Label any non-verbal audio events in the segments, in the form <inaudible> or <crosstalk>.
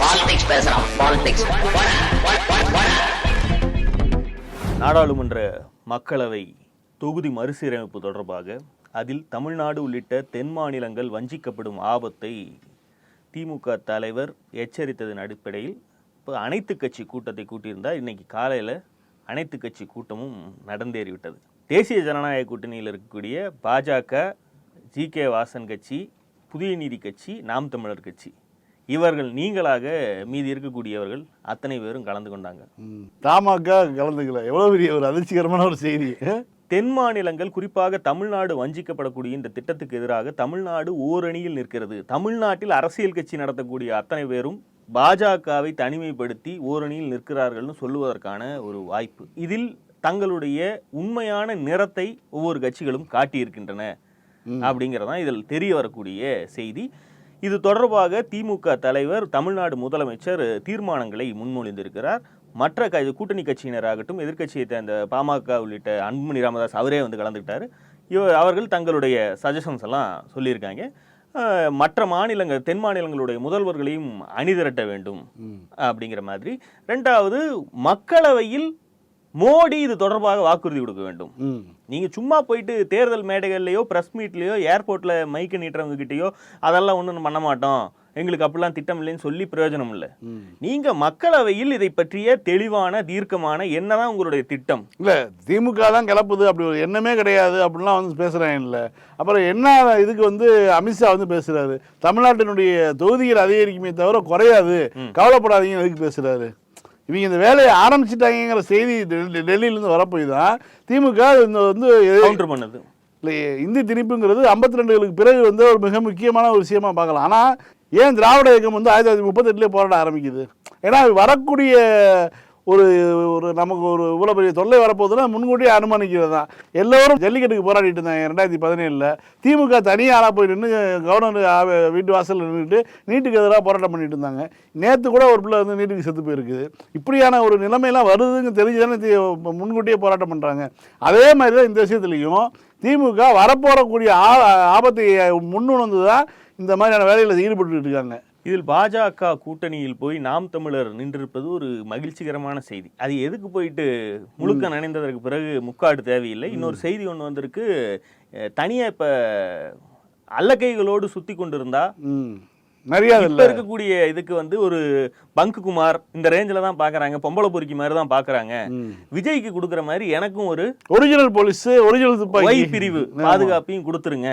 Politics பேசுறான் politics நாடாளுமன்ற மக்களவை தொகுதி மறுசீரமைப்பு தொடர்பாக அதில் தமிழ்நாடு உள்ளிட்ட தென் மாநிலங்கள் வஞ்சிக்கப்படும் ஆபத்தை திமுக தலைவர் எச்சரித்ததன் அடிப்படையில் இப்போ அனைத்து கட்சி கூட்டத்தை கூட்டியிருந்தால் இன்னைக்கு காலையில் அனைத்து கட்சி கூட்டமும் நடந்தேறிவிட்டது. தேசிய ஜனநாயக கூட்டணியில் இருக்கக்கூடிய பாஜக ஜி கே வாசன் கட்சி புதிய நீதி கட்சி நாம் தமிழர் கட்சி. இவர்கள் நீங்களாக மீதி இருக்கக்கூடியவர்கள் அத்தனை பேரும் கலந்து கொண்டாங்க. ம். தமாக கலந்துக்கல. எவ்வளவு பெரிய ஒரு அதிர்ச்சிகரமான ஒரு செய்தி. <laughs> தென் மாநிலங்கள் குறிப்பாக தமிழ்நாடு வஞ்சிக்கப்படக்கூடிய இந்த திட்டத்துக்கு எதிராக தமிழ்நாடு ஓரணியில் நிற்கிறது. தமிழ்நாட்டில் அரசியல் கட்சி நடத்தக்கூடிய அத்தனை பேரும் பாஜகவை தனிமைப்படுத்தி ஓரணியில் நிற்கிறார்கள்னு சொல்லுவதற்கான ஒரு வாய்ப்பு. இதில் தங்களுடைய உண்மையான நிறத்தை ஒவ்வொரு கட்சிகளும் காட்டியிருக்கின்றன அப்படிங்கிறதான் இதில் தெரிய வரக்கூடிய செய்தி. இது தொடர்பாக திமுக தலைவர் தமிழ்நாடு முதலமைச்சர் தீர்மானங்களை முன்மொழிந்திருக்கிறார். மற்ற க கூட்டணி கட்சியினராகட்டும் எதிர்க்கட்சியை சேர்ந்த பாமக உள்ளிட்ட அன்புமணி ராமதாஸ் அவரே வந்து கலந்துக்கிட்டாரு. இவ அவர்கள் தங்களுடைய சஜஷன்ஸ் எல்லாம் சொல்லியிருக்காங்க. மற்ற மாநிலங்கள் தென் மாநிலங்களுடைய முதல்வர்களையும் அணிதிரட்ட வேண்டும் அப்படிங்கிற மாதிரி. ரெண்டாவது மக்களவையில் மோடி இது தொடர்பாக வாக்குறுதி கொடுக்க வேண்டும். நீங்க சும்மா போயிட்டு தேர்தல் மேடைகள்லயோ பிரஸ் மீட்லயோ ஏர்போர்ட்ல மைக்கு நீட்டுறவங்க கிட்டயோ அதெல்லாம் ஒன்றும் பண்ண மாட்டோம். எங்களுக்கு அப்படிலாம் திட்டம் இல்லைன்னு சொல்லி பிரயோஜனம் இல்லை. நீங்க மக்களவையில் இதை பற்றிய தெளிவான தீர்க்கமான என்னதான் உங்களுடைய திட்டம்? இல்ல திமுக தான் கிளப்புது. அப்படி ஒரு எண்ணமே கிடையாது. அப்படிலாம் வந்து பேசுறாங்க இல்ல. அப்புறம் என்ன இதுக்கு வந்து அமித்ஷா வந்து பேசுறாரு? தமிழ்நாட்டினுடைய தொகுதிகள் அதிகரிக்குமே தவிர குறையாது. கவலைப்படாதீங்க எதுக்கு பேசுறாரு? இவங்க இந்த வேலையை ஆரம்பிச்சிட்டாங்கிற செய்தி டெல்லி- டெல்லியிலேருந்து வரப்போய் தான் திமுக இந்த வந்து கவுண்டர் பண்ணது. இல்லை இந்தி திணிப்புங்கிறது ஐம்பத்தி ரெண்டுகளுக்கு பிறகு வந்து ஒரு மிக முக்கியமான ஒரு விஷயமா பார்க்கலாம். ஆனால் ஏன் திராவிட இயக்கம் வந்து ஆயிரத்தி தொள்ளாயிரத்தி முப்பத்தெட்டுலேயே போராட ஆரம்பிக்குது? ஏன்னா வரக்கூடிய ஒரு ஒரு நமக்கு ஒரு இவ்வளோ பெரிய தொல்லை வரப்போகுதுன்னா முன்கூட்டியே அனுமானிக்கிறது தான். எல்லோரும் ஜல்லிக்கட்டுக்கு போராடிட்டு இருந்தாங்க ரெண்டாயிரத்தி பதினேழில். திமுக தனியாக போய் நின்று கவர்னர் வீட்டு வாசலில் நின்றுட்டு நீட்டுக்கு எதிராக போராட்டம் பண்ணிட்டு இருந்தாங்க. நேற்று கூட ஒரு பிள்ளை வந்து நீட்டுக்கு செத்து போயிருக்குது இப்படியான ஒரு நிலைமையெல்லாம் வருதுன்னு தெரிஞ்சு தானே முன்கூட்டியே போராட்டம் பண்ணுறாங்க அதே மாதிரி தான் இந்த விஷயத்துலையும் திமுக வரப்போகக்கூடிய ஆ- ஆபத்தை முன்னுணர்ந்து தான் இந்த மாதிரியான வேலையில் ஈடுபட்டு இருக்காங்க. இதில் பாஜக கூட்டணியில் போய் நாம் தமிழர் நின்றிருப்பது ஒரு மகிழ்ச்சிகரமான செய்தி. அது எதுக்கு போயிட்டு முழுக்க நனைந்ததற்கு பிறகு முக்காடு தேவையில்லை. இன்னொரு செய்தி ஒன்று வந்திருக்கு. அஹ், தனியா இப்ப அல்லக்கைகளோடு சுத்தி கொண்டிருந்தா மரியாதை இப்ப இருக்கக்கூடிய இதுக்கு வந்து ஒரு பங்கு குமார் இந்த ரேஞ்சில தான் பாக்குறாங்க. பொம்பளை பொறுக்கி மாதிரி தான் பாக்குறாங்க. விஜய்க்கு கொடுக்குற மாதிரி எனக்கும் ஒரு ஒரிஜினல் போலீஸ் ஒரிஜினல் துப்பாக்கி. பிரிவு பாதுகாப்பையும் கொடுத்துருங்க.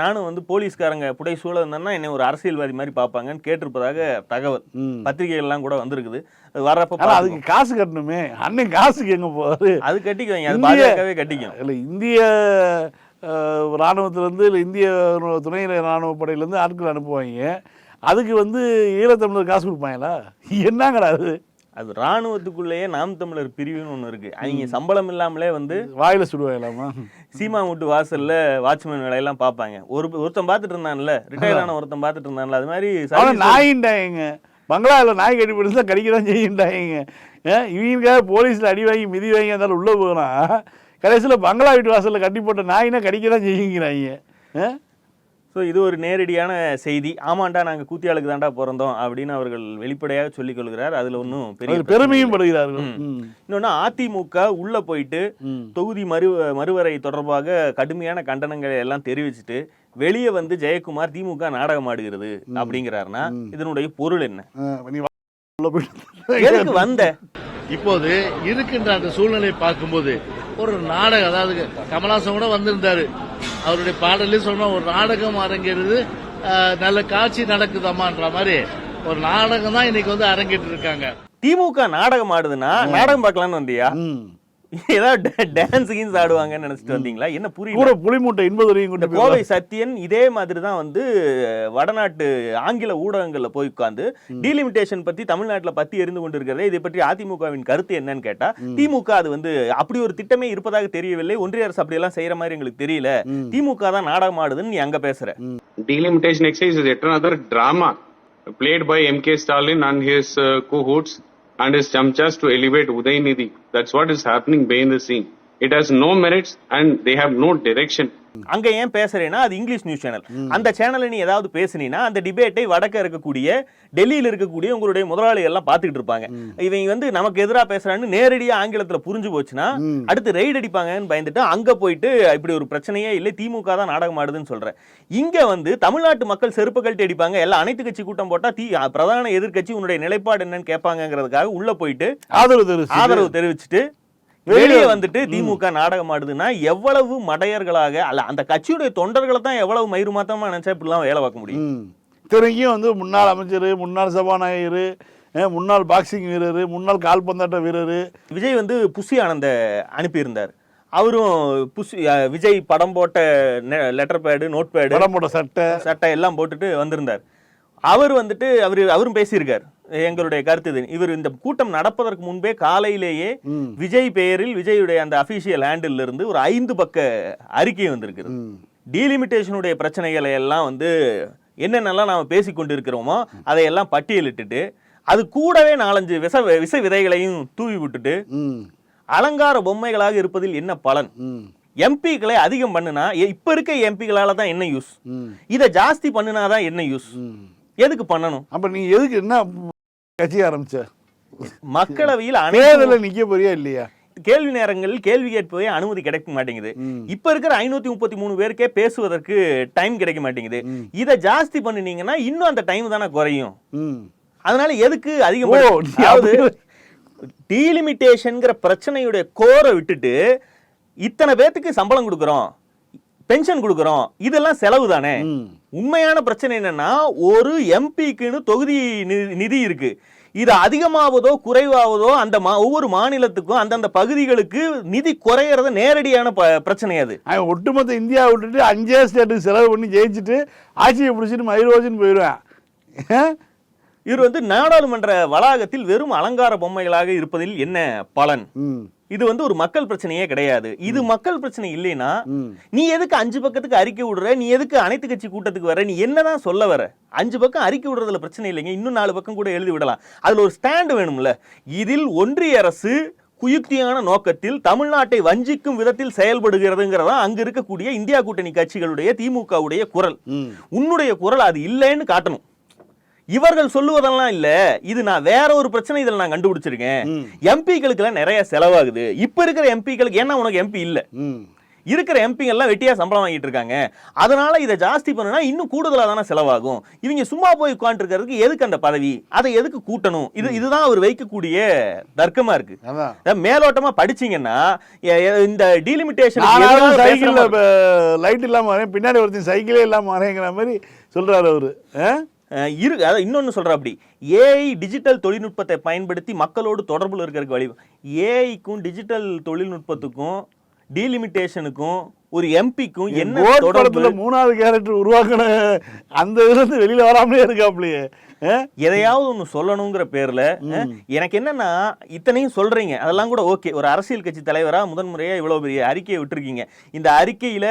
நானும் வந்து போலீஸ்காரங்க புடை சூழ இருந்தேன்னா என்னை ஒரு அரசியல்வாதி மாதிரி பார்ப்பாங்கன்னு கேட்டிருப்பதாக தகவல். பத்திரிகைகள்லாம் கூட வந்திருக்குது. வர்றப்ப. அதுக்கு காசு கட்டணுமே. அண்ணன் காசுக்கு எங்கே போவாரு? அது கட்டிக்குவாங்க அது பாஜகவே கட்டிக்கும். இல்லை இந்திய அஹ், ராணுவத்திலேருந்து இல்லை இந்திய துணை ராணுவ படையிலேருந்து ஆட்கள் அனுப்புவாங்க. அதுக்கு வந்து ஈழத்தமிழர் காசு கொடுப்பாங்களா? என்னங்கடா அது? அது ராணுவத்துக்குள்ளேயே நாம் தமிழர் பிரிவுன்னு ஒண்ணு இருக்கு. அவங்க சம்பளம் இல்லாமலே வந்து வாயில சுடுவாங்களாமா? சீமா வீட்டு வாசல்ல வாட்ச்மேன் வேலையெல்லாம் பார்ப்பாங்க. ஒரு ஒருத்தன் பார்த்துட்டு இருந்தான்ல ரிட்டையர் ஆன ஒருத்தன் பார்த்துட்டு இருந்தான்ல அது மாதிரி நாயின்டாங்க பங்களாவில் நாய் கட்டி போட்டு கடிக்க தான் செய்யுண்டாங்க இவங்களுக்காக போலீஸில் அடி வாங்கி மிதி வாங்கி இருந்தாலும் உள்ளே போனா கடைசியில் பங்களா வீட்டு வாசலில் கட்டி போட்ட நாயினா கடிக்க தான் செய்யுங்கிறாங்க? ஸோ இது ஒரு நேரடியான செய்தி. ஆமாண்டா நாங்க கூத்தியாளுக்கு தாண்டா பிறந்தோம் அப்படின்னு அவர்கள் வெளிப்படையாக சொல்லிக் கொள்கிறார். அதுல ஒன்றும் பெரிய பெருமையும். படுகிறார்கள். இன்னொன்னு அதிமுக உள்ள போயிட்டு. தொகுதி மறு மறுவரை தொடர்பாக கடுமையான கண்டனங்களை எல்லாம் தெரிவிச்சுட்டு வெளியே வந்து ஜெயக்குமார் திமுக நாடகம் ஆடுகிறது அப்படிங்கிறாருன்னா இதனுடைய பொருள் என்ன? எதுக்கு வந்த? இப்போது இருக்கின்ற அந்த சூழ்நிலையை பார்க்கும்போது ஒரு நாடகம் அதாவது கமலாசன் கூட வந்திருந்தாரு. அவருடைய பாடலே சொன்னா ஒரு நாடகம் அரங்கேறுது நல்ல காட்சி நடக்குதாமான்ற மாதிரி. ஒரு நாடகம் தான் இன்னைக்கு வந்து அரங்கேற்று இருக்காங்க திமுக நாடகம் ஆடுதுன்னா நாடகம் பார்க்கலாம்னு வந்தியா. ஏதாவது டான்ஸ் கீன்ஸ் ஆடுவாங்கன்னு நினைச்சிட்டு வந்தீங்களா? என்ன புரியல. கூட புளிமூட்டை இன்பதுரையும் கொண்டு கோவை சத்தியன் இதே மாதிரி தான் வந்து வடநாட்டு ஆங்கில ஊடகங்கள்ல போய் உட்கார்ந்து டீலிமிட்டேஷன் பத்தி தமிழ்நாட்டுல பத்தி எரிந்து கொண்டிருக்கிறதே இதை பற்றி அதிமுகவின் கருத்து என்னன்னு கேட்டா திமுக அது வந்து அப்படி ஒரு திட்டமே இருப்பதாக தெரியவில்லை. ஒன்றிய அரசு அப்படி எல்லாம் செய்யற மாதிரி எங்களுக்கு தெரியல. திமுக தான் நாடகம் ஆடுதுன்னு நீ அங்க பேசுற. delimitation exercise is yet another drama played by MK Stalin and his uh, cohorts and his chamchas to elevate Udaynidhi. That's what is happening behind the scene. It has no merits and they have no direction. அங்க ஏன் பேசுறேன்னா அது English news channel அந்த சேனல்ல நீ ஏதாவது பேசுனீன்னா அந்த டிபேட்டை வடக்க இருக்கக்கூடிய டெல்லியில இருக்கக்கூடிய உங்களுடைய முதலாளிகள் எல்லாம் பாத்துக்கிட்டு இருப்பாங்க. இவங்க வந்து நமக்கு எதிரா பேசுறான்னு நேரடியா ஆங்கிலத்துல புரிஞ்சு போச்சுன்னா அடுத்து ரெய்டு அடிப்பாங்கன்னு பயந்துட்டு அங்க போயிட்டு இப்படி ஒரு பிரச்சனையே இல்லை திமுக தான் நாடகம் ஆடுதுன்னு சொல்றேன். இங்க வந்து தமிழ்நாட்டு மக்கள் செருப்பு கழட்டி அடிப்பாங்க எல்லாம் அனைத்து கட்சி கூட்டம் போட்டா தீ பிரதான எதிர்க்கட்சி உன்னுடைய நிலைப்பாடு என்னன்னு கேட்பாங்கங்கிறதுக்காக உள்ள போயிட்டு ஆதரவு ஆதரவு தெரிவிச்சுட்டு வெளியே வந்துட்டு திமுக நாடகம் ஆடுதுன்னா எவ்வளவு மடையர்களாக அல்ல அந்த கட்சியுடைய தொண்டர்களை தான் எவ்வளவு மயிறு மாத்தமா நினைச்சா இப்படிலாம் வேலை பார்க்க முடியும்? ம். இத்தனைக்கும் வந்து முன்னாள் அமைச்சர் முன்னாள் சபாநாயகர் முன்னாள் பாக்ஸிங் வீரர் முன்னாள் கால்பந்தாட்ட வீரர். விஜய் வந்து புசி ஆனந்த அனுப்பியிருந்தார். அவரும் அஹ், விஜய் படம் போட்ட லெட்டர் பேடு நோட் பேடு படம் போட்ட சட்டை. சட்டை எல்லாம் போட்டுட்டு வந்திருந்தார். அவர் வந்துட்டு அவர் அவரும் பேசியிருக்கார். எங்களுடைய கருத்து இது. இவர் இந்த கூட்டம் நடப்பதற்கு முன்பே காலையிலேயே. விஜய் பெயரில் விஜயுடைய அந்த அபிஷியல் ஹேண்டில் இருந்து ஒரு ஐந்து பக்க அறிக்கை வந்திருக்கிறது. டீலிமிட்டேஷனுடைய பிரச்சனைகளை எல்லாம் வந்து என்னென்னலாம் நாம பேசி கொண்டிருக்கிறோமோ அதையெல்லாம் பட்டியலிட்டுட்டு அது கூடவே நாலஞ்சு விச விச விதைகளையும் தூவி விட்டுட்டு அலங்கார பொம்மைகளாக இருப்பதில் என்ன பலன்? எம்பிக்களை அதிகம் பண்ணுனா இப்ப இருக்க எம்பிகளால தான் என்ன யூஸ் இதை ஜாஸ்தி பண்ணுனாதான் என்ன யூஸ் எதுக்கு பண்ணணும்? அப்ப நீ எதுக்கு என்ன கட்சி ஆரம்பிச்ச. மக்களவையில் தேர்தலில் நிக்க போறியா இல்லையா? கேள்வி நேரங்களில் கேள்வி கேட்பவே அனுமதி கிடைக்க மாட்டேங்குது. இப்ப இருக்கிற ஐநூத்தி முப்பத்தி மூணு பேருக்கே பேசுவதற்கு டைம் கிடைக்க மாட்டேங்குது. இதை ஜாஸ்தி பண்ணினீங்கன்னா இன்னும் அந்த டைம் தானே குறையும். அதனால எதுக்கு ஓ, அதிகம் நீ அப்படி- டீலிமிட்டேஷன்ங்கிற பிரச்சனையுடைய கோரை விட்டுட்டு இத்தனை பேத்துக்கு சம்பளம் கொடுக்குறோம் பென்ஷன் கொடுக்குறோம் இதெல்லாம் செலவு தானே. உண்மையான பிரச்சனை என்னென்னா ஒரு எம்பிக்குன்னு தொகுதி நி- நிதி இருக்குது இது அதிகமாவதோ குறைவாவதோ அந்த மா- ஒவ்வொரு மாநிலத்துக்கும் அந்தந்த பகுதிகளுக்கு நிதி குறையிறது நேரடியான ப- பிரச்சனை அது. ஒட்டுமொத்த இந்தியா விட்டுட்டு அஞ்சே ஸ்டேட்டுக்கு செலவு பண்ணி ஜெயிச்சுட்டு ஆட்சியை பிடிச்சிட்டு மயிரோஜின்னு போயிடுவேன் இவர் வந்து நாடாளுமன்ற வளாகத்தில் வெறும் அலங்கார பொம்மைகளாக இருப்பதில் என்ன பலன்? இது வந்து ஒரு மக்கள் பிரச்சனையே கிடையாது. இது மக்கள் பிரச்சனை இல்லைன்னா நீ எதுக்கு அஞ்சு பக்கத்துக்கு அறிக்கை விடுற? நீ எதுக்கு அனைத்து கட்சி கூட்டத்துக்கு வர? நீ என்னதான் சொல்ல வர? அஞ்சு பக்கம் அறிக்கை விடுறதுல பிரச்சனை இல்லைங்க. இன்னும் நாலு பக்கம் கூட எழுதி விடலாம். அதுல ஒரு ஸ்டாண்ட் வேணும்ல. இதில் ஒன்றிய அரசு குயுக்தியான நோக்கத்தில் தமிழ்நாட்டை வஞ்சிக்கும் விதத்தில் செயல்படுகிறதுங்கிறதா அங்க இருக்கக்கூடிய இந்தியா கூட்டணி கட்சிகளுடைய திமுகவுடைய குரல். உன்னுடைய குரல் அது இல்லைன்னு காட்டணும். இவர்கள் சொல்லுவதெல்லாம் இல்ல. இது நான் வேற ஒரு பிரச்சனை இதுல நான் கண்டுபிடிச்சிருக்கேன். எம்பிக்களுக்கு எல்லாம் நிறைய செலவாகுது. இப்ப இருக்கிற எம்பிக்களுக்கு ஏன்னா உனக்கு எம்பி இல்ல. இருக்கிற எம்பிங்க எல்லாம் வெட்டியா சம்பளம் வாங்கிட்டு இருக்காங்க. அதனால இதை ஜாஸ்தி பண்ணுனா இன்னும் கூடுதலா தானே செலவாகும். இவங்க சும்மா போய் உட்காந்துருக்கிறதுக்கு எதுக்கு அந்த பதவி? அதை எதுக்கு கூட்டணும்? இது இதுதான் அவர் வைக்கக்கூடிய தர்க்கமா இருக்கு. மேலோட்டமா படிச்சீங்கன்னா இந்த டீலிமிட்டேஷன் நானும் சைக்கிள்ல லைட் இல்லாம வரேன். பின்னாடி ஒருத்தன் சைக்கிளே இல்லாம வரேங்கிற மாதிரி சொல்றாரு அவரு. இரு இன்னொன்னு சொல்ற அப்படி ஏஐ டிஜிட்டல் தொழில்நுட்பத்தை பயன்படுத்தி மக்களோடு தொடர்புல இருக்கிறதுக்கு வழி ஏஐக்கும் டிஜிட்டல் தொழில்நுட்பத்துக்கும் டீலிமிட்டேஷனுக்கும் ஒரு எம்பிக்கும் என்ன கோட் தொடர்பு படத்துல மூணாவது கேரக்டர் உருவாக்குன அந்த இதுல இருந்து வெளியில வராமலே இருக்காப்லையே? எதையாவது ஒன்று சொல்லணுங்கிற பேர்ல எனக்கு என்னன்னா இத்தனையும் சொல்றீங்க. அதெல்லாம் கூட ஓகே. ஒரு அரசியல் கட்சி தலைவரா முதன்முறையா இவ்வளவு பெரிய அறிக்கையை விட்டுருக்கீங்க. இந்த அறிக்கையில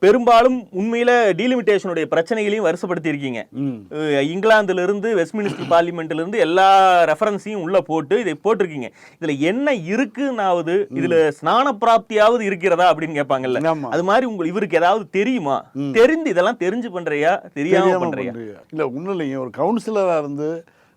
பெரும்பாலும் உண்மையில டீலிமிட்டேஷனுடைய பிரச்சனைகளையும் வருஷப்படுத்தி இருக்கீங்க ம். அஹ் இங்கிலாந்துல இருந்து வெஸ்ட்மினிஸ்டர் பார்லிமெண்ட்ல இருந்து எல்லா ரெஃபரன்ஸையும் உள்ள போட்டு இதை போட்டிருக்கீங்க. இதுல என்ன இருக்குன்னாவது இதுல ஸ்நான பிராப்தியாவது இருக்கிறதா அப்படின்னு கேட்பாங்கல்ல. அது மாதிரி உங்களுக்கு இவருக்கு ஏதாவது தெரியுமா? தெரிந்து இதெல்லாம் தெரிஞ்சு பண்றியா? தெரியாம தெரியாம பண்றியா? பண்றீங்க. இல்ல ஒண்ணும் இல்லைங்க ஒரு கவுன்சிலரா இருந்து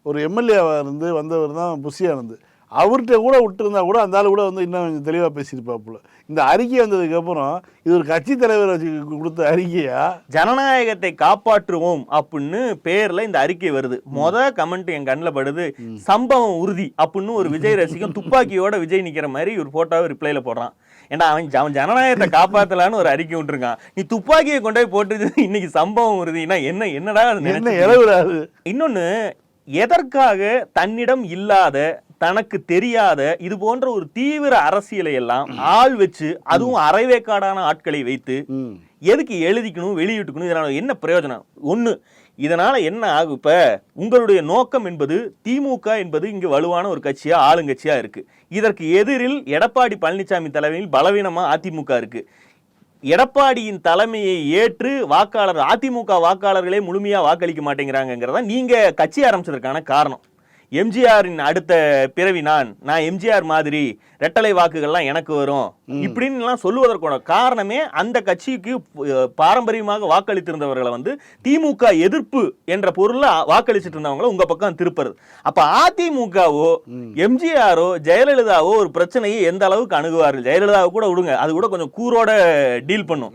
ஒரு எம்எல்ஏவா இருந்து வந்தவர் தான் புஷியா இருந்து அவர்கிட்ட கூட விட்டுருந்தா கூட அந்த ஆளு கூட வந்து இன்னும் கொஞ்சம் தெளிவா பேசியிருப்பாப்புல இந்த அறிக்கை வந்ததுக்கு அப்புறம் இது ஒரு கட்சி தலைவர் வச்சு கொடுத்த அறிக்கையா? ஜனநாயகத்தை காப்பாற்றுவோம் அப்படின்னு பேர்ல இந்த அறிக்கை வருது. மொத கமெண்ட் என் கண்ணில் படுது சம்பவம் உறுதி அப்படின்னு ஒரு விஜய் ரசிகன் துப்பாக்கியோட விஜய் நிக்கிற மாதிரி ஒரு போட்டோவை ரிப்ளைல போடுறான். ஏன்டா அவன் அவன் ஜனநாயகத்தை காப்பாத்தலான்னு ஒரு அறிக்கை விட்டுருக்கான் நீ துப்பாக்கியை கொண்டு போய் போட்டு இன்னைக்கு சம்பவம் உறுதினா என்ன என்னடா என்ன இன்னொன்னு எதற்காக தன்னிடம் இல்லாத தனக்கு தெரியாத இது போன்ற ஒரு தீவிர அரசியலை எல்லாம் ஆள் வச்சு அதுவும் அரைவேக்காடான ஆட்களை வைத்து எதுக்கு எழுதிக்கணும் வெளியிட்டுக்கணும் இதனால என்ன பிரயோஜனம்? ஒண்ணு இதனால் என்ன ஆகும் இப்போ? உங்களுடைய நோக்கம் என்பது திமுக என்பது இங்கே வலுவான ஒரு கட்சியாக ஆளுங்கட்சியாக இருக்குது இதற்கு எதிரில் எடப்பாடி பழனிசாமி தலைமையில் பலவீனமாக அதிமுக இருக்குது எடப்பாடியின் தலைமையை ஏற்று வாக்காளர் அதிமுக வாக்காளர்களே முழுமையாக வாக்களிக்க மாட்டேங்கிறாங்கிறதா நீங்கள் கட்சி ஆரம்பிச்சதற்கான காரணம். எம்ஜிஆரின் அடுத்த பிறவி நான் நான் எம்ஜிஆர் மாதிரி ரெட்டலை வாக்குகள்லாம் எனக்கு வரும். இப்படின்னு எல்லாம் சொல்லுவதற்கான காரணமே அந்த கட்சிக்கு பாரம்பரியமாக வாக்களித்திருந்தவர்களை வந்து திமுக எதிர்ப்பு என்ற பொருள்ல வாக்களிச்சிட்டு இருந்தவங்கள உங்க பக்கம் திருப்புறது. அப்ப அதிமுகவோ எம்ஜிஆரோ ஜெயலலிதாவோ ஒரு பிரச்சனையை எந்த அளவுக்கு அணுகுவார்கள்? ஜெயலலிதாவை கூட விடுங்க. அது கூட கொஞ்சம் கூரோட டீல் பண்ணும்.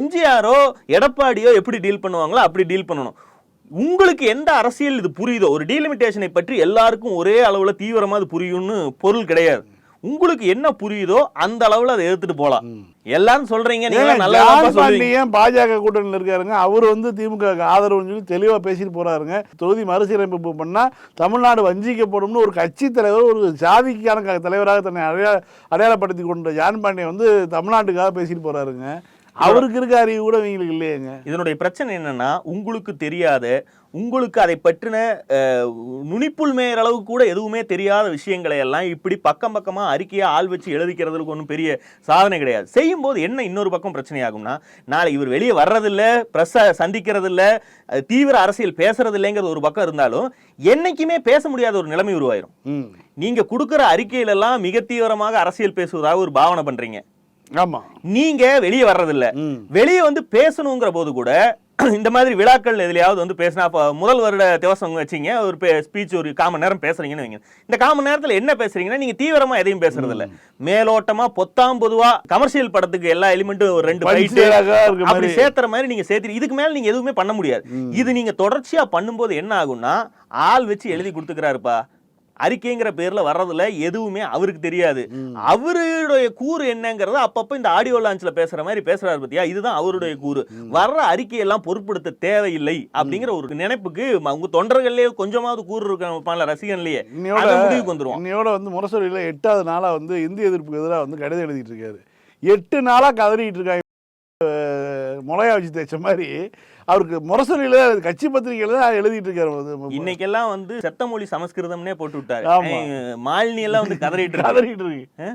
எம்ஜிஆரோ எடப்பாடியோ எப்படி டீல் பண்ணுவாங்களோ அப்படி டீல் பண்ணணும். உங்களுக்கு எந்த அரசியல் இது புரியுதோ? ஒரு டீலிமிட்டேஷனை பற்றி எல்லாருக்கும் ஒரே அளவுல தீவிரமா அது புரியும்னு பொருள் கிடையாது. உங்களுக்கு என்ன புரியுதோ அந்த அளவுல அதை எடுத்துட்டு போலாம். எல்லாரும் சொல்றீங்க நீங்க நல்லா பாஜக கூட்டணியில் இருக்காருங்க. அவர் வந்து திமுக க்கு ஆதரவுன்னு சொல்லி தெளிவாக பேசிட்டு போறாருங்க. தொகுதி மறுசீரமைப்பு பண்ணா தமிழ்நாடு வஞ்சிக்கப்படும்னு ஒரு கட்சி தலைவர் ஒரு சாதிக்கான க- தலைவராக தன்னை அடையா அடையாளப்படுத்தி கொண்ட ஜான் பாண்டியன் வந்து தமிழ்நாட்டுக்காக பேசிட்டு போறாருங்க. அவருக்கு இருக்க அறிவு கூட இவங்களுக்கு இல்லையேங்க. இதனுடைய பிரச்சனை என்னன்னா உங்களுக்கு தெரியாத உங்களுக்கு அதை பற்றின நுனிப்புள் மேயர் அளவுக்கு கூட எதுவுமே தெரியாத விஷயங்களை எல்லாம் இப்படி பக்கம் பக்கமா அறிக்கையா ஆள் வச்சு எழுதிக்கிறதுக்கு ஒன்றும் பெரிய சாதனை கிடையாது. செய்யும் போது என்ன இன்னொரு பக்கம் பிரச்சனையாகும்னா நாளை இவர் வெளியே வர்றதில்ல பிரஸ்ஸை சந்திக்கிறதில்ல தீவிர அரசியல் பேசுறது இல்லைங்கிறது ஒரு பக்கம் இருந்தாலும் என்னைக்குமே பேச முடியாத ஒரு நிலைமை உருவாயிரும். ம். நீங்க கொடுக்குற அறிக்கையில எல்லாம் மிக தீவிரமாக அரசியல் பேசுவதாக ஒரு பாவனை பண்றீங்க. ஆமா. நீங்க வெளியே வர்றதில்ல. வெளியே வந்து பேசணுங்கிற போது கூட <clears throat> இந்த மாதிரி விழாக்கள் எதுலயாவது வந்து பேசினா முதல் வருட திவசம் வச்சீங்க ஒரு ஸ்பீச் ஒரு காமன் நேரம் பேசுறீங்கன்னு வைங்க. இந்த காமன் நேரத்துல என்ன பேசுறீங்கன்னா நீங்க தீவிரமா எதையும் பேசுறது இல்ல மேலோட்டமா பொத்தாம் பொதுவா கமர்ஷியல் படத்துக்கு எல்லா எலிமெண்ட்டும் ஒரு ரெண்டு அப்படி மாதிரி. சேர்த்துற மாதிரி நீங்க சேர்த்து இதுக்கு மேல நீங்க எதுவுமே பண்ண முடியாது. இது நீங்க தொடர்ச்சியா பண்ணும்போது என்ன ஆகும்னா ஆள் வச்சு எழுதி கொடுத்துக்கிறாருப்பா. அறிக்கைங்கிற பேர்ல வர்றதுல எதுவுமே அவருக்கு தெரியாது. அவருடைய கூறு என்னங்கறத அப்பப்ப இந்த ஆடியோ லான்ச்ல பேசுற மாதிரி பேசுறாரு பத்தியா? இதுதான் அவருடைய கூறு. வர்ற அறிக்கையெல்லாம் பொருட்படுத்த தேவையில்லை அப்படிங்கிற ஒரு நினைப்புக்கு உங்க தொண்டர்கள்லயே கொஞ்சமாவது கூறு இருக்க ரசிகன்லயே. முடிவுக்கு வந்துருவோம். இன்னையோட வந்து முரசொலியில் எட்டாவது நாளா வந்து இந்திய எதிர்ப்புக்கு எதிராக வந்து கடிதம் எழுதிட்டு இருக்காரு. எட்டு நாளா கதறிட்டு இருக்காங்க. முளையா வச்சு தேய்ச்ச மாதிரி அவருக்கு முரசொலியில் கட்சி பத்திரிகையில தான் எழுதிட்டு இருக்காரு. இன்னைக்கெல்லாம் வந்து செத்தமொழி சமஸ்கிருதம்னே போட்டு விட்டாரு. மாலினி எல்லாம் வந்து கதறிட்டு. கதறிட்டு இருக்கு.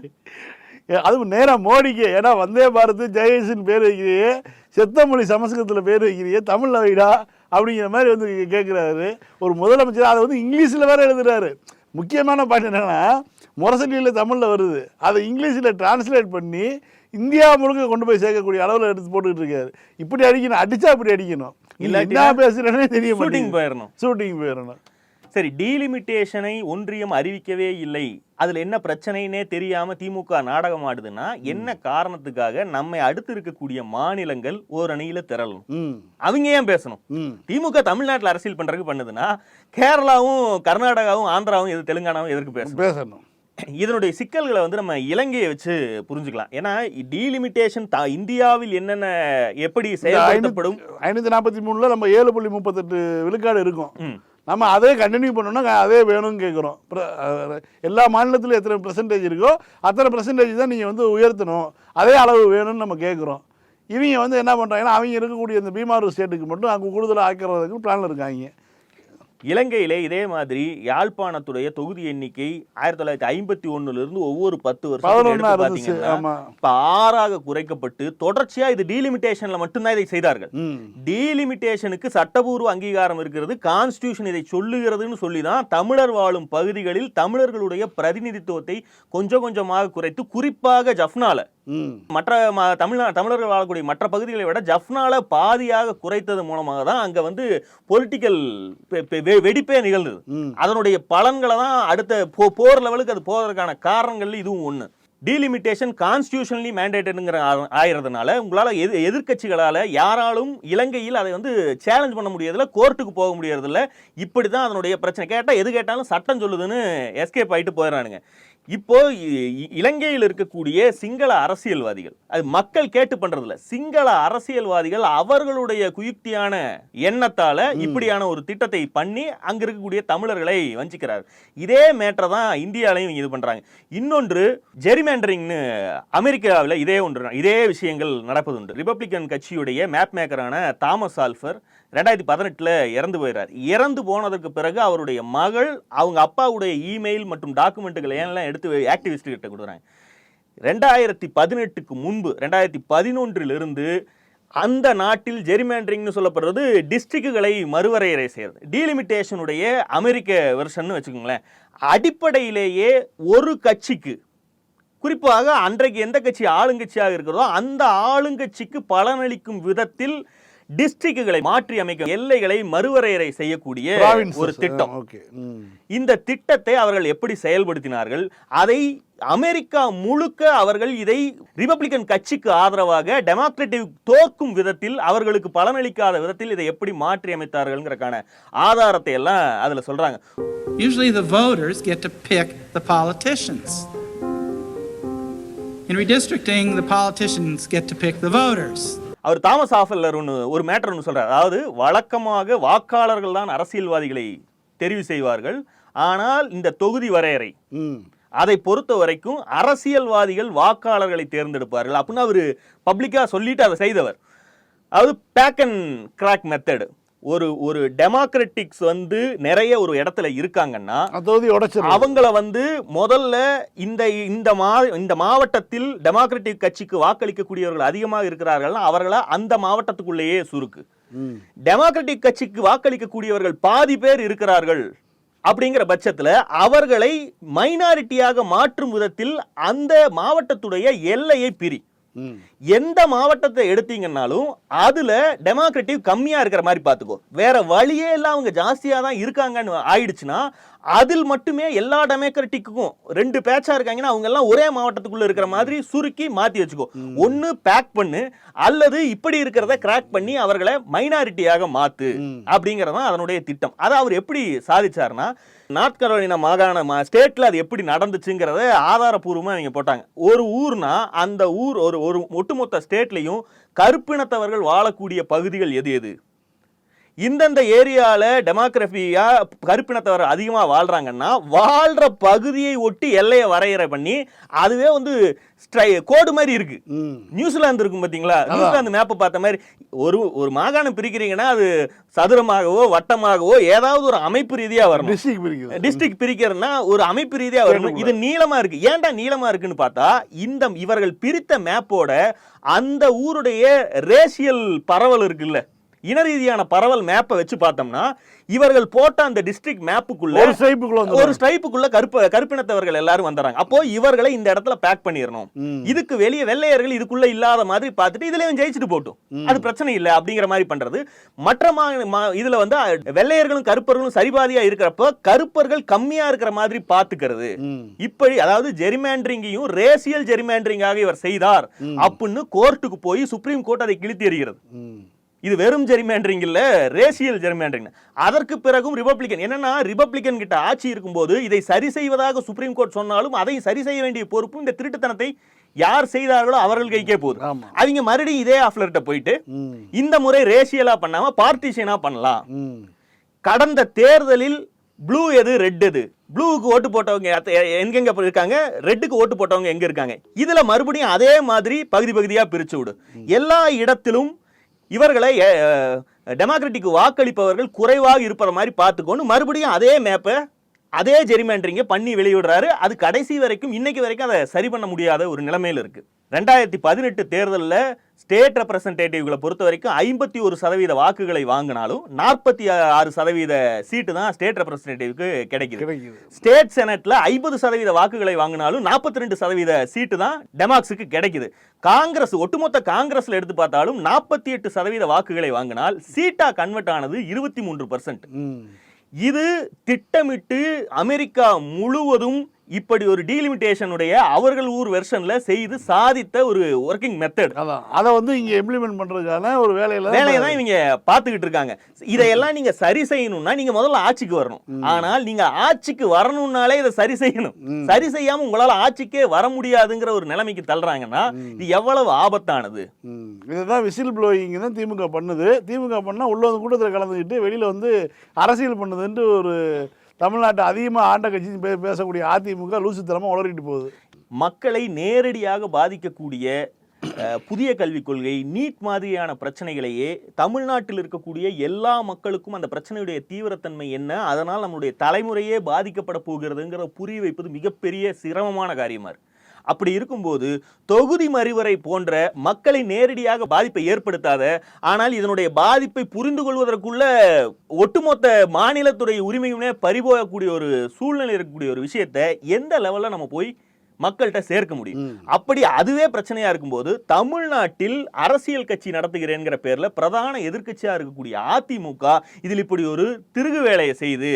அதுவும் நேரா மோடிக்கு ஏன்னா வந்தே பாரத் ஜெயசின் பேர் வைக்கிறியே செத்தமொழி சமஸ்கிருதத்தில் பேர் வைக்கிறியே தமிழ்ல வைடா அப்படிங்கிற மாதிரி வந்து கேட்குறாரு ஒரு முதலமைச்சர் அதை வந்து இங்கிலீஷில் வேற எழுதுறாரு. முக்கியமான பாயிண்ட் என்னன்னா முரசொலியில் தமிழில் வருது. அதை இங்கிலீஷில் டிரான்ஸ்லேட் பண்ணி இந்தியா முழுக்க கொண்டு போய் சேர்க்கக்கூடிய அளவில் எடுத்து போட்டுக்கிட்டு இருக்காரு. இப்படி அடிக்கணும் அடிச்சா இப்படி அடிக்கணும். இல்லை என்ன பேசுறேனே தெரிய ஷூட்டிங் போயிடணும். ஷூட்டிங் போயிடணும். சரி டீலிமிட்டேஷனை ஒன்றியம் அறிவிக்கவே இல்லை. அதுல என்ன பிரச்சனைனே தெரியாம திமுக நாடகம் ஆடுதுன்னா என்ன காரணத்துக்காக நம்மை அடுத்து இருக்கக்கூடிய மாநிலங்கள் ஓரணியில திரளணும்? ம். அவங்க ஏன் பேசணும்? திமுக தமிழ்நாட்டில் அரசியல் பண்றதுக்கு பண்ணுதுன்னா கேரளாவும் கர்நாடகாவும் ஆந்திராவும் எது தெலுங்கானாவும் எதற்கு பேசணும்? பேசணும். இதனுடைய சிக்கல்களை வந்து நம்ம இலங்கையை வச்சு புரிஞ்சுக்கலாம். ஏன்னா டீலிமிட்டேஷன் இந்தியாவில் என்னென்ன எப்படி செயல்படுத்தப்படும்? ஐநூற்றி நாற்பத்தி மூணில் நம்ம ஏழு புள்ளி முப்பத்தெட்டு விழுக்காடு இருக்கும். நம்ம அதே கண்டினியூ பண்ணோம்னா அதே வேணும்னு கேட்குறோம் எல்லா மாநிலத்திலும் எத்தனை பெர்சன்டேஜ் இருக்கோ அத்தனை பெர்சன்டேஜ் தான் நீங்கள் வந்து உயர்த்தணும். அதே அளவு வேணும்னு நம்ம கேட்குறோம் இவங்க வந்து என்ன பண்ணுறாங்கன்னா அவங்க இருக்கக்கூடிய இந்த பீமாறு ஸ்டேட்டுக்கு மட்டும் அங்கே கூடுதலாக ஆக்கிறதுக்கு பிளானில் இருக்காங்க. இலங்கையிலே இதே மாதிரி யாழ்ப்பாணத்துடைய தொகுதி எண்ணிக்கை ஆயிரத்தி தொள்ளாயிரத்தி ஐம்பத்தி ஒண்ணுல இருந்து ஒவ்வொரு பத்து வருஷம் இப்ப ஆறாக குறைக்கப்பட்டு தொடர்ச்சியா இது டீலிமிட்டேஷன்ல மட்டும்தான் இதை செய்தார்கள். டீலிமிட்டேஷனுக்கு சட்டபூர்வ அங்கீகாரம் இருக்கிறது கான்ஸ்டியூஷன் இதை சொல்லுகிறதுன்னு சொல்லி தான் தமிழர் வாழும் பகுதிகளில் தமிழர்களுடைய பிரதிநிதித்துவத்தை கொஞ்சம் கொஞ்சமாக குறைத்து குறிப்பாக ஜஃப்னால. மற்ற ம- தமிழ்நா தமிழர்கள் வாழக்கூடிய மற்ற பகுதிகளை விட ஜஃப்னால பாதியாக குறைத்தது மூலமாக தான் அங்க வந்து பொலிட்டிக்கல் வெடிப்பே நிகழ்ந்தது. அதனுடைய பலன்களை தான் அடுத்த போ- போர் லெவலுக்கு அது போவதற்கான காரணங்கள் இதுவும் ஒண்ணு. டீலிமிட்டேஷன் கான்ஸ்டியூஷனலி மேண்டேட்டடுங்கிற ஆயிரதுனால உங்களால எது எதிர்க்கட்சிகளால யாராலும் இலங்கையில் அதை வந்து சேலஞ்ச் பண்ண முடியறதில்ல கோர்ட்டுக்கு போக முடியறதில்ல. இப்படி தான் அதனுடைய பிரச்சனை. கேட்டால் எது கேட்டாலும் சட்டம் சொல்லுதுன்னு எஸ்கேப் ஆயிட்டு போயிடறானுங்க. இப்போ இலங்கையில் இருக்கக்கூடிய சிங்கள அரசியல்வாதிகள் அது மக்கள் கேட்டு பண்றதில்ல. சிங்கள அரசியல்வாதிகள் அவர்களுடைய குயுக்தியான எண்ணத்தால இப்படியான ஒரு திட்டத்தை பண்ணி அங்க இருக்கக்கூடிய தமிழர்களை வஞ்சிக்கிறார். இதே மேட்டரை தான் இந்தியாலையும் இது பண்றாங்க. இன்னொன்று ஜெரிமேண்டரிங்னு அமெரிக்காவில் இதே ஒன்று இதே விஷயங்கள் நடப்பதுண்டு. ரிப்பப்ளிக்கன் கட்சியுடைய மேப் மேக்கரான தாமஸ் ஆல்ஃபர் ரெண்டாயிரத்தி பதினெட்டில் இறந்து போயிறார். இறந்து போனதற்கு பிறகு அவருடைய மகள் அவங்க அப்பாவுடைய இமெயில் மற்றும் டாக்குமெண்ட்டுகளை ஏன்லாம் எடுத்து ஆக்டிவிஸ்ட் கிட்ட கொடுக்குறாங்க ரெண்டாயிரத்தி பதினெட்டுக்கு முன்பு ரெண்டாயிரத்தி பதினொன்றிலிருந்து அந்த நாட்டில் ஜெரிமேண்டரிங்னு சொல்லப்படுறது டிஸ்ட்ரிக்டுகளை மறுவரையறை செய்யறது. டீலிமிட்டேஷனுடைய அமெரிக்க வெர்ஷன் வச்சுக்கோங்களேன். அடிப்படையிலேயே ஒரு கட்சிக்கு குறிப்பாக அன்றைக்கு எந்த கட்சி ஆளுங்கட்சியாக இருக்கிறதோ அந்த ஆளுங்கட்சிக்கு பலனளிக்கும் விதத்தில் டிஸ்ட்ரிக்டுகளை மாற்றி அமைக்க எல்லைகளை மறுவரையறை செய்யக்கூடிய. ஒரு திட்டம் இந்த திட்டத்தை அவர்கள் எப்படி செயல்படுத்தினார்கள் அதை அமெரிக்கா முழுக்க அவர்கள் இதை ரிபப்ளிகன் கட்சிக்கு ஆதரவாக டெமோக்ராட்டிக் தோற்கும் விதத்தில் அவர்களுக்கு பலனளிக்காத விதத்தில் இதை எப்படி மாற்றி அமைத்தார்கள்ங்கிறக்கான ஆதாரத்தை எல்லாம் அதுல சொல்றாங்க Usually the voters get to pick the politicians. In redistricting, the politicians get to pick the voters. அவர் தாமஸ் ஆஃபல்லர் ஒன்று ஒரு மேட்டர் ஒன்று சொல்றார். அதாவது வழக்கமாக வாக்காளர்கள் தான் அரசியல்வாதிகளை தெரிவு செய்வார்கள். ஆனால் இந்த தொகுதி வரையறை அதை பொறுத்த வரைக்கும் அரசியல்வாதிகள் வாக்காளர்களை தேர்ந்தெடுப்பார்கள். அப்படின்னு அவர் பப்ளிக்காக சொல்லிட்டு அதை செய்தவர். அதாவது பேக் அண்ட் கிராக் மெத்தடு ஒரு ஒரு டெமோக்ராட்டிக்ஸ் வந்து நிறைய ஒரு இடத்துல இருக்காங்கன்னா அவங்கள வந்து முதல்ல இந்த இந்த மா இந்த மாவட்டத்தில் டெமோக்ராட்டிக் கட்சிக்கு வாக்களிக்கக்கூடியவர்கள் அதிகமாக இருக்கிறார்கள்னா அவர்களை அந்த மாவட்டத்துக்குள்ளேயே சுருக்கு. டெமோக்ராட்டிக் கட்சிக்கு வாக்களிக்கக்கூடியவர்கள் பாதி பேர் இருக்கிறார்கள் அப்படிங்கிற பட்சத்துல அவர்களை மைனாரிட்டியாக மாற்றும் விதத்தில் அந்த மாவட்டத்துடைய எல்லையை பிரி. எந்த மாவட்டத்தை எடுத்தீங்கன்னாலும் அதுல டெமோக்ரட்டிவ் கம்மியா இருக்கிற மாதிரி பாத்துக்கோ வேற வழியே எல்லாம் அவங்க ஜாஸ்தியா தான் இருக்காங்கன்னு ஆயிடுச்சுன்னா அதில் மட்டுமே எல்லா டெமோக்ராட்டிக்கும் ரெண்டு பேட்சா இருக்காங்கன்னா அவங்க எல்லாம் ஒரே மாவட்டத்துக்குள்ள இருக்கிற மாதிரி சுருக்கி மாத்தி வச்சுக்கோ. ஒன்னு பேக் பண்ணு அல்லது இப்படி இருக்கிறத கிராக் பண்ணி அவர்களை மைனாரிட்டியாக மாத்து அப்படிங்கறது அதனுடைய திட்டம். அதை அவர் எப்படி சாதிச்சாருன்னா நார்த் கரோலினா மாகாண ஸ்டேட்ல அது எப்படி நடந்துச்சுங்கிறத ஆதாரபூர்வமா அவங்க போட்டாங்க. ஒரு ஊர்னா அந்த ஊர் ஒரு ஒரு ஒட்டுமொத்த ஸ்டேட்லயும் கருப்பினத்தவர்கள் வாழக்கூடிய பகுதிகள் எது எது? இந்தந்த ஏரியால டெமோக்ரஃபியா கருப்பினத்தவர் அதிகமா வாழ்றாங்கன்னா வாழ்ற பகுதியை ஒட்டி எல்லையை வரையறை பண்ணி அதுவே வந்து ஸ்ட்ரை கோடு மாதிரி இருக்கு. ம். நியூசிலாந்து இருக்கும் பாத்தீங்களா? நியூசிலாந்து மேப்பை பார்த்த மாதிரி ஒரு ஒரு மாகாணம் பிரிக்கிறீங்கன்னா அது சதுரமாகவோ வட்டமாகவோ ஏதாவது ஒரு அமைப்பு ரீதியா வரணும். டிஸ்ட்ரிக்ட் பிரிக்கிறதுனா ஒரு அமைப்பு ரீதியா வரணும். இது நீளமா இருக்கு. ஏன்டா நீளமா இருக்குன்னு பார்த்தா இந்த இவர்கள் பிரித்த மேப்போட அந்த ஊருடைய ரேசியல் பரவல் இருக்குல்ல. இன ரீதியான பரவல் மேப்பை வச்சு பார்த்தோம்னா இவர்கள் போட்ட அந்த டிஸ்ட்ரிக்ட் மேப்புக்குள்ள ஒரு ஸ்டைப்புக்குள்ள ஒரு ஸ்ட்ரைப்புக்குள்ள கருப்பு கருப்பினத்தவர்கள் எல்லாரும் வந்துறாங்க அப்போ இவர்களை இந்த இடத்துல பேக் பண்ணிடணும். இதுக்கு வெளியே வெள்ளையர்கள் இதுக்குள்ள இல்லாத மாதிரி பார்த்துட்டு இதுல இவன் ஜெயிச்சுட்டு போட்டும். அது பிரச்சனை இல்லை அப்படிங்கிற மாதிரி பண்றது. மற்ற மா இதுல வந்து வெள்ளையர்களும் கருப்பர்களும் சரிபாதியா இருக்கிறப்ப கருப்பர்கள் கம்மியா இருக்கிற மாதிரி பாத்துக்கிறது இப்படி அதாவது ஜெரிமேண்டரிங்கையும் ரேசியல் ஜெரிமேண்டரிங்காக இவர் செய்தார் அப்படின்னு கோர்ட்டுக்கு போய் சுப்ரீம் கோர்ட் அதை கிழித்து எறிகிறது. இது வெறும் ஜெரிமேண்டரிங் இல்ல ரேசியல் ஜெரிமேண்டரிங் அதற்கு பிறகும் ரிபப்ளிகன் என்னன்னா ரிபப்ளிகன் கிட்ட ஆட்சி இருக்கும்போது இதை சரி செய்வதாக சுப்ரீம் கோர்ட் சொன்னாலும் அதை சரி செய்ய வேண்டிய பொறுப்பும் இந்த திருட்டுத்தனத்தை யார் செய்தார்களோ அவர்கள் கைக்கே போகுது ஆமா. அவங்க மறுபடியும் இதே ஆஃப்லர்கிட்ட போயிட்டு இந்த முறை ரேசியலா பண்ணாம பார்ட்டிஷனா பண்ணலாம். கடந்த தேர்தலில் ப்ளூ எது ரெட் எது? ப்ளூவுக்கு ஓட்டு போட்டவங்க எங்கெங்க இருக்காங்க ரெட்டுக்கு ஓட்டு போட்டவங்க எங்க இருக்காங்க? இதுல மறுபடியும் அதே மாதிரி பகுதி பகுதியா பிரிச்சு விடு. எல்லா இடத்திலும் இவர்களை டெமோக்ராட்டிக் வாக்களிப்பவர்கள் குறைவாக இருப்பிற மாதிரி பார்த்துக்கொண்டு மறுபடியும் அதே மேப்பை அதே ஜெரிமேண்டரிங்க பண்ணி வெளியிடுறாரு. அது கடைசி வரைக்கும் இன்னைக்கு வரைக்கும் அதை சரி பண்ண முடியாத ஒரு நிலைமையில இருக்குது ரெண்டாயிரத்தி பதினெட்டு தேர்தலில் ஸ்டேட் ரெப்ரசன்டேட்டிவ்களை பொறுத்த வரைக்கும் ஐம்பத்தி ஒரு சதவீத வாக்குகளை வாங்கினாலும் நாற்பத்தி ஆறு சதவீத சீட்டு தான் ஸ்டேட் ரெப்ரசன்டேட்டிவ்க்கு கிடைக்குது. ஸ்டேட் செனட்ல ஐம்பது சதவீத வாக்குகளை வாங்கினாலும் நாற்பத்தி ரெண்டு சதவீத சீட்டு தான் டெமாக்ஸுக்கு கிடைக்குது. காங்கிரஸ் ஒட்டுமொத்த காங்கிரஸ்ல எடுத்து பார்த்தாலும் நாற்பத்தி எட்டு சதவீத வாக்குகளை வாங்கினால் சீட்டா கன்வெர்ட் ஆனது இருபத்தி மூன்று பர்சன்ட் இது திட்டமிட்டு அமெரிக்கா முழுவதும் இப்படி ஒரு டீலிமிட்டேஷனுடைய அவர்கள் ஊர் வெர்ஷன்ல செய்து சாதித்த ஒரு ஒர்க்கிங் மெத்தட் அதான். அதை வந்து இங்க இம்ப்ளிமெண்ட் பண்றதுக்கான ஒரு வேலையில வேலையை தான் இவங்க பார்த்துக்கிட்டு இருக்காங்க. இதையெல்லாம் நீங்க சரி செய்யணும்னா நீங்க முதல்ல ஆட்சிக்கு வரணும். ஆனால் நீங்க ஆட்சிக்கு வரணும்னாலே இதை சரி செய்யணும். சரி செய்யாம உங்களால ஆட்சிக்கே வர முடியாதுங்கிற ஒரு நிலைமைக்கு தள்ளுறாங்கன்னா இது எவ்வளவு ஆபத்தானது. இதுதான் விசில் ப்ளோயிங் தான் திமுக பண்ணுது. திமுக பண்ணால் உள்ள வந்து கூட்டத்தில் கலந்துக்கிட்டு வெளியில் வந்து அரசியல் பண்ணுதுன்ட்டு ஒரு தமிழ்நாட்டை அதிகமாக ஆண்ட கட்சி பேசக்கூடிய அதிமுக லூசுத்தனமாக உளறிட்டு போகுது. மக்களை நேரடியாக பாதிக்கக்கூடிய புதிய கல்விக் கொள்கை நீட் மாதிரியான பிரச்சனைகளையே தமிழ்நாட்டில் இருக்கக்கூடிய எல்லா மக்களுக்கும் அந்த பிரச்சனையுடைய தீவிரத்தன்மை என்ன அதனால் நம்மளுடைய தலைமுறையே பாதிக்கப்பட போகிறதுங்கிற புரிய வைப்பது மிகப்பெரிய சிரமமான காரியமாக இருக்குது அப்படி இருக்கும்போது தொகுதி மறிவரை போன்ற மக்களை நேரடியாக பாதிப்பை ஏற்படுத்தாத ஆனால் இதனுடைய பாதிப்பை புரிந்து கொள்வதற்குள்ள ஒட்டுமொத்த மாநிலத்துறை உரிமையுமே பறிபோகக்கூடிய ஒரு சூழ்நிலை இருக்கக்கூடிய ஒரு விஷயத்தை எந்த லெவலில் நம்ம போய் மக்கள்கிட்ட சேர்க்க முடியும். அப்படி அதுவே பிரச்சனையா இருக்கும்போது தமிழ்நாட்டில் அரசியல் கட்சி நடத்துகிறேங்கிற பேர்ல பிரதான எதிர்க்கட்சியா இருக்கக்கூடிய அதிமுக இதில் இப்படி ஒரு திருகு வேலையை செய்து.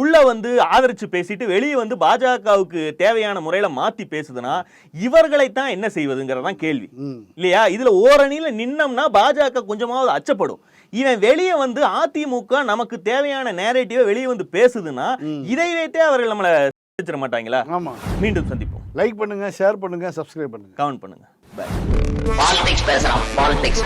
உள்ள வந்து ஆதரிச்சு பேசிட்டு வெளியே வந்து பாஜகவுக்கு தேவையான முறையில மாத்தி பேசுதுன்னா இவர்களைத்தான் என்ன செய்வதுங்கிறதான் கேள்வி. இல்லையா? இதுல ஓரணியில நின்னோம்னா பாஜக கொஞ்சமாவது அச்சப்படும். இவன் வெளியே வந்து அதிமுக நமக்கு தேவையான நேரேட்டிவா வெளியே வந்து பேசுதுன்னா இதை வைத்தே அவர்கள் நம்மள வச்சிட மாட்டாங்களா ஆமா. மீண்டும் சந்திப்போம். லைக் பண்ணுங்க ஷேர் பண்ணுங்க சப்ஸ்கிரைப் பண்ணுங்க. கமெண்ட் பண்ணுங்க. பை பாலிடிக்ஸ் பேசுறான் பாலிடிக்ஸ்